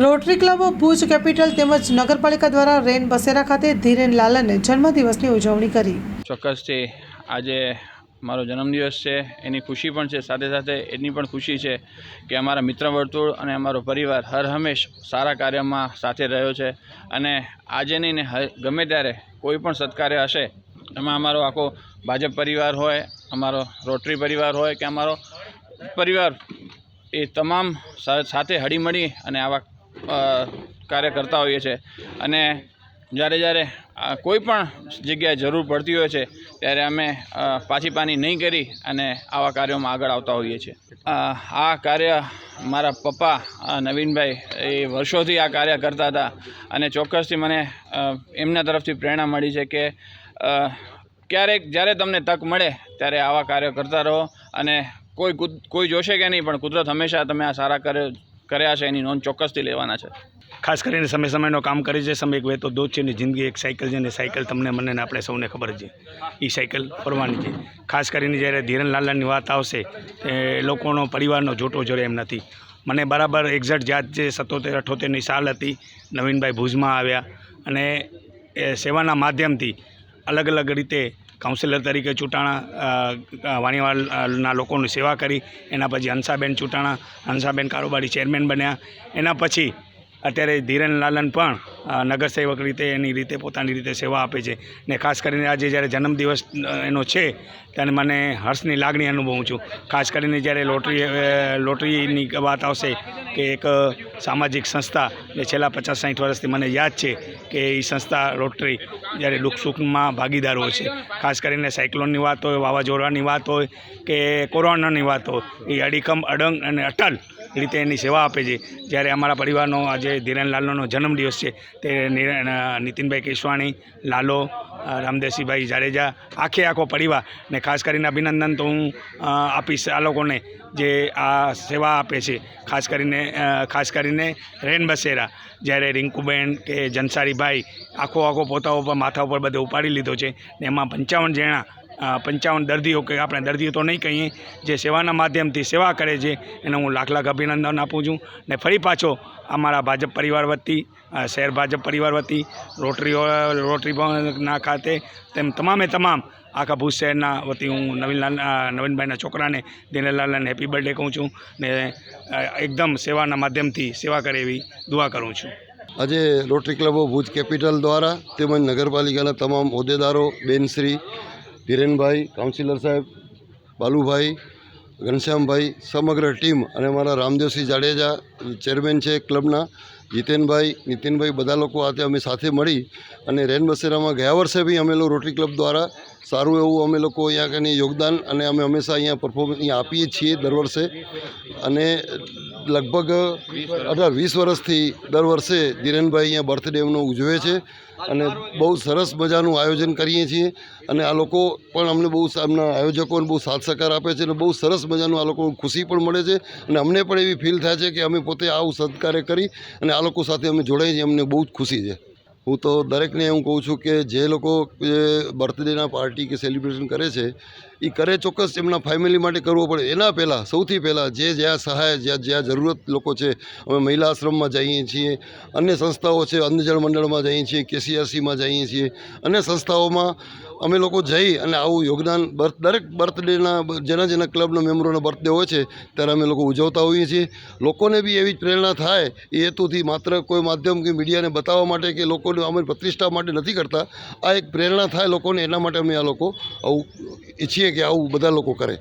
Rotary club of Bhuj capital તેમજ નગરપાલિકા દ્વારા રેન બસેરા ખાતે ધીરેન લાલને જન્મદિવસની ઉજવણી કરી. ચોક્કસથી આજે મારો જન્મદિવસ છે. એની ખુશી પણ છે. સાથે સાથે એની પણ ખુશી છે કે અમારા મિત્ર વર્તુળ અને અમારો પરિવાર હર હંમેશ સારા કાર્યમાં સાથે રહ્યો છે અને આજે નહીં ને ગમે ત્યારે કોઈ પણ સત્કાર્ય હશે, એમાં અમારો આખો ભાજપ પરિવાર હોય, અમારો રોટરી પરિવાર હોય કે અમારો પરિવાર એ તમામ સાથે હળીમળી અને આવા કાર્ય કરતા હોઈએ છીએ અને જ્યારે જ્યારે કોઈ પણ જગ્યાએ જરૂર પડતી હોય છે, ત્યારે અમે પાછી પાની નહીં કરી અને આવા કાર્યોમાં આગળ આવતા હોઈએ છીએ. આ કાર્ય મારા પપ્પા નવીનભાઈ, એ વર્ષોથી આ કાર્ય કરતા હતા અને ચોક્કસથી મને એમના તરફથી પ્રેરણા મળી છે કે ક્યારેક જ્યારે તમને તક મળે, ત્યારે આવા કાર્ય કરતા રહો અને કોઈ કોઈ જોશે કે નહીં, પણ કુદરત હંમેશા તમે આ સારા કાર્ય કર્યા છે, એની નોંધ ચોક્કસથી લેવાના છે. ખાસ કરીને સમય સમયનો કામ કરી છે, સમય એક વહેતો દોધ છે જિંદગી એક સાયકલ છે ને સાયકલ તમને મને આપણે સૌને ખબર છે. એ સાયકલ ફરવાની છે. ખાસ કરીને જ્યારે ધીરન લાલાની વાત આવશે, એ લોકોનો પરિવારનો જોટો જોડે એમ નથી. મને બરાબર એક્ઝેક્ટ જાત જે સત્તોતેર અઠ્ઠોતેરની સાલ હતી, નવીનભાઈ ભુજમાં આવ્યા અને એ સેવાના માધ્યમથી અલગ અલગ રીતે કાઉન્સિલર તરીકે ચૂંટાણા વાણીવાલના લોકોની સેવા કરી. એના પછી હંસાબેન ચૂંટાણા, હંસાબેન કારોબારી ચેરમેન બન્યા. એના પછી અત્યારે ધીરેન લાલન પણ નગરસેવક રીતે એની રીતે પોતાની રીતે સેવા આપે છે. ને ખાસ કરીને આજે જ્યારે જન્મદિવસ એનો છે, ત્યારે મને હર્ષની લાગણી અનુભવું છું. ખાસ કરીને જ્યારે લોટરી લોટરીની વાત આવશે કે એક સામાજિક સંસ્થા જે છેલ્લા પચાસ સાઠ વર્ષથી મને યાદ છે કે એ સંસ્થા લોટરી જ્યારે દુઃખ સુખમાં ભાગીદાર હોય છે. ખાસ કરીને સાયક્લોનની વાત હોય, વાવાઝોડાની વાત હોય કે કોરોનાની વાત હોય, એ અડીખમ, અડંગ અને અટલ રીતે એની સેવા આપે છે. જ્યારે અમારા પરિવારનો આજે ધીરેનલાલનો જન્મદિવસ છે, તે નીતિનભાઈ કેશવાણી, લાલો રામદેસીભાઈ જાડેજા, આખે આખો પરિવાર ને ખાસ કરીને અભિનંદન તો હું આપીશ આ લોકોને જે આ સેવા આપે છે. ખાસ કરીને ખાસ કરીને રેન બસેરા. જ્યારે રિંકુબેન કે જનસારીભાઈ આખો આખો પોતા ઉપર માથા ઉપર બધે ઉપાડી લીધો છે ને એમાં પંચાવન જણા પંચાવન દર્દીઓ કે આપણે દર્દીઓ તો નહીં કહીએ, જે સેવાના માધ્યમથી સેવા કરે છે, એને હું લાખ લાખ અભિનંદન આપું છું. ને ફરી પાછો અમારા ભાજપ પરિવાર વતી શહેર ભાજપ પરિવાર વતી, રોટરી રોટરી ભવનના ખાતે તેમ તમામે તમામ આખા ભુજ શહેરના વતી હું નવીનલાલ નવીનભાઈના છોકરાને દિનેલાલને હેપી બર્થડે કહું છું. ને એકદમ સેવાના માધ્યમથી સેવા કરે એવી દુઆ કરું છું. આજે Rotary club of Bhuj capital દ્વારા તેમજ નગરપાલિકાના તમામ હોદ્દેદારો, બેનશ્રી ધીરેનભાઈ, કાઉન્સિલર સાહેબ, બાલુભાઈ, ઘનશ્યામભાઈ, સમગ્ર ટીમ અને મારા રામદેવસિંહ જાડેજા, ચેરમેન છે ક્લબના, જીતેનભાઈ, નીતિનભાઈ, બધા લોકો આજે અમે સાથે મળી અને રેન બસેરામાં ગયા વર્ષે બી અમે લોકો રોટરી ક્લબ દ્વારા સારું એવું અમે લોકો અહીંયા કને યોગદાન અને અમે હંમેશા અહીંયા પરફોર્મન્સ અહીંયા આપીએ છીએ દર વર્ષે અને લગભગ, અઢાર, વીસ વર્ષથી દર વર્ષે ધીરેનભાઈ અહીંયા બર્થડેનો ઉજવે છે અને બહુ સરસ મજાનું આયોજન કરીએ છીએ. અને આ લોકો પણ અમને બહુ એમના આયોજકોને બહુ સાથ સહકાર આપે છે અને બહુ સરસ મજાનું આ લોકો ખુશી પણ મળે છે. અને અમને પણ એવી ફીલ થાય છે કે અમે પોતે આવું સત્કાર્ય કરી અને આ લોકો સાથે અમે જોડાઈએ છીએ, અમને બહુ જ ખુશી છે. હું તો દરેકને એવું કહું છું કે જે લોકો બર્થડેના પાર્ટી કે સેલિબ્રેશન કરે છે એ કરે ચોક્કસ એમના ફેમિલી માટે કરવો પડે. એના પહેલાં, સૌથી પહેલાં જે જ્યાં સહાય, જ્યાં જ્યાં જરૂરત લોકો છે, અમે મહિલા આશ્રમમાં જઈએ છીએ, અન્ય સંસ્થાઓ છે અંધજળ મંડળમાં જઈએ છીએ, કેસીઆરસીમાં જઈએ છીએ, અન્ય સંસ્થાઓમાં અમે લોકો જઈ અને આવું યોગદાન, બર્થ, દરેક બર્થડેના, જેના જેના ક્લબના મેમ્બરોનો બર્થડે હોય છે, ત્યારે અમે લોકો ઉજવતા હોઈએ છીએ. લોકોને બી એવી જ પ્રેરણા થાય, એ હેતુથી માત્ર કોઈ માધ્યમ કે મીડિયાને બતાવવા માટે કે લોકોને અમે પ્રતિષ્ઠા માટે નથી કરતા. આ એક પ્રેરણા થાય લોકોને, એના માટે અમે આ લોકો આવું ઈચ્છીએ કે આવું બધા લોકો કરે.